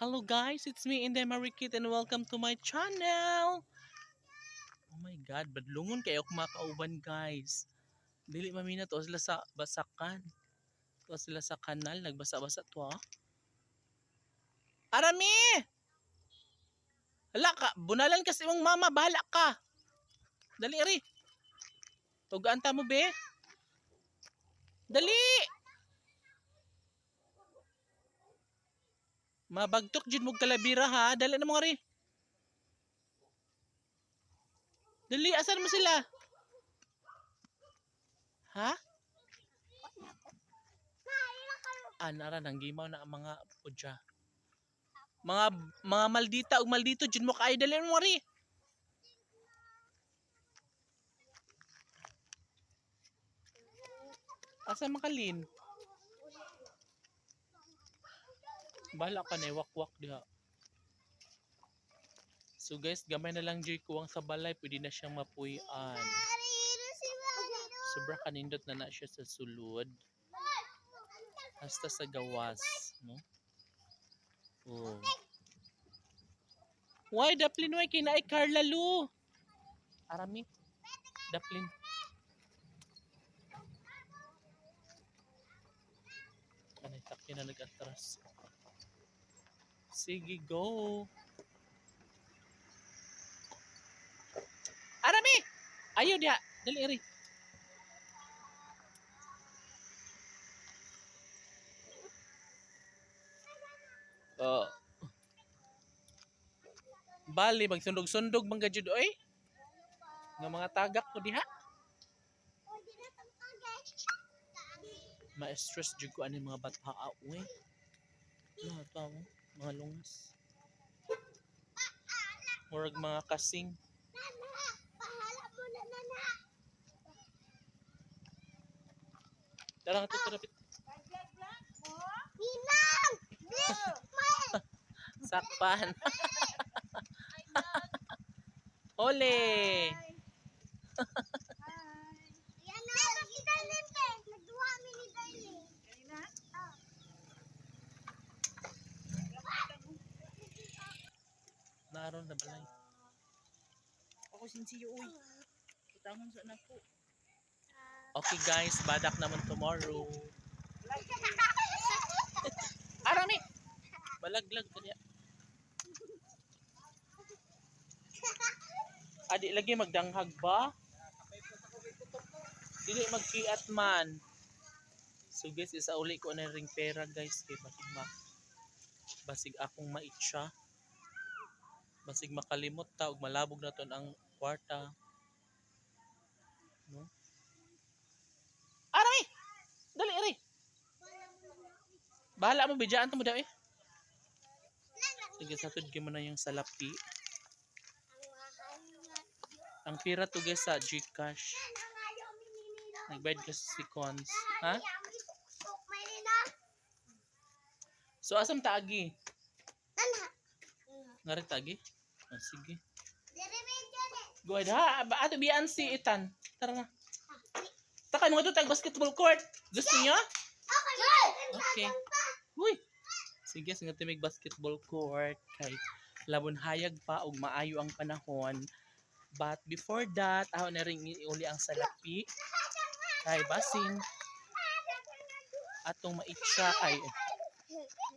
Hello guys, it's me Inday Marikit and welcome to my channel. Oh my god, badlungon kayo kumakauban guys. Dili mamina to sila sa basakan. To sila sa kanal, nagbasa-basa to ah. Arami! Hala ka, bunalan kasi mong mama, bahala ka. Dali ri. Tugaan ta mo be. Dali! Mabagtok jud mo kalabira ha. Dali na mga ri. Dali, asan mo sila? Ha? Ah, nara nang gimaw na ang mga pudya. Mga mga maldita ug maldito jud mo kay dali na mga ri. Asa makalin? Bala ka na wak-wak diha. So guys, gamay na lang joy kuwang sa balay, pwede na siyang mapuy-an. Sobra kanindot na na siya sa sulod. Hasta sa gawas, no? Oh. Why daplin why kinaay Carla Lu? Arami. Daplin. Kanay takya na nag-atras. Sige, go. Arami! Ayaw diha. Dali, iri. Oh. Bali, magsundog-sundog mga jud oy. Nga mga tagak ko diha. Ma-stress jud ko ani mga bata oy. Ano tao? Mga lungas. Murag mga kasing. Tara nga tuturapit. Sakpan. Ole! Naroon na balay. Ako sinsiyo uy. Kutangon sa anak ko. Okay guys, badak naman tomorrow. Arami! Balaglag ka niya. Adi lagi magdanghag ba? Dili magkiat man. So guys, isa uli ko na ring pera guys kay basig ma basig akong maitsa. Basig makalimot ta ug malabog na ton ang kwarta. No? Aray! Dali, aray! Bahala mo, bidyaan to mo daw eh. Sige, mo na yung salapi. Ang pira to guys sa Gcash. Nagbayad ka sa seconds. Ha? So, asam taagi? Ngari taagi? Ah, sige. Go ahead. Ha, ato biyan si Itan. Tara na. Taka mga to tag basketball court. Gusto niyo? Okay. Uy. Sige, sige timig basketball court kay labon hayag pa ug maayo ang panahon. But before that, ako na rin uli ang salapi kay basin atong maitsya kay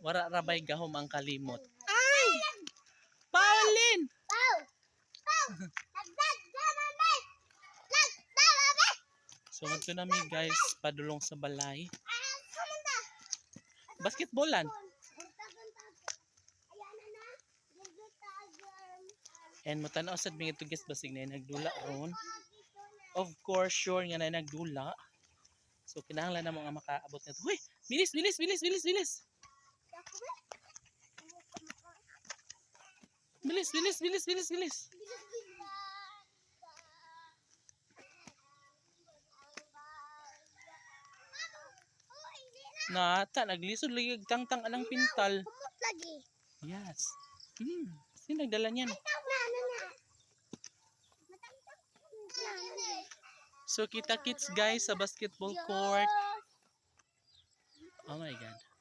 wara rabay gahom ang kalimot. So, magto na mi guys, padulong sa balay. Basketballan. And matanaw sad mi ito guys basig na nagdula ron. Of course, sure nga na nagdula. So kinahanglan na mga makaabot nito. Huy, bilis, bilis, bilis, bilis, bilis. Bilis, bilis, bilis, bilis, bilis. Nata, naglisod lagi tangtang anang pintal. lagi. Yes. Hmm, sino nagdala niyan? Na. So kita kits guys sa basketball court. Oh my god.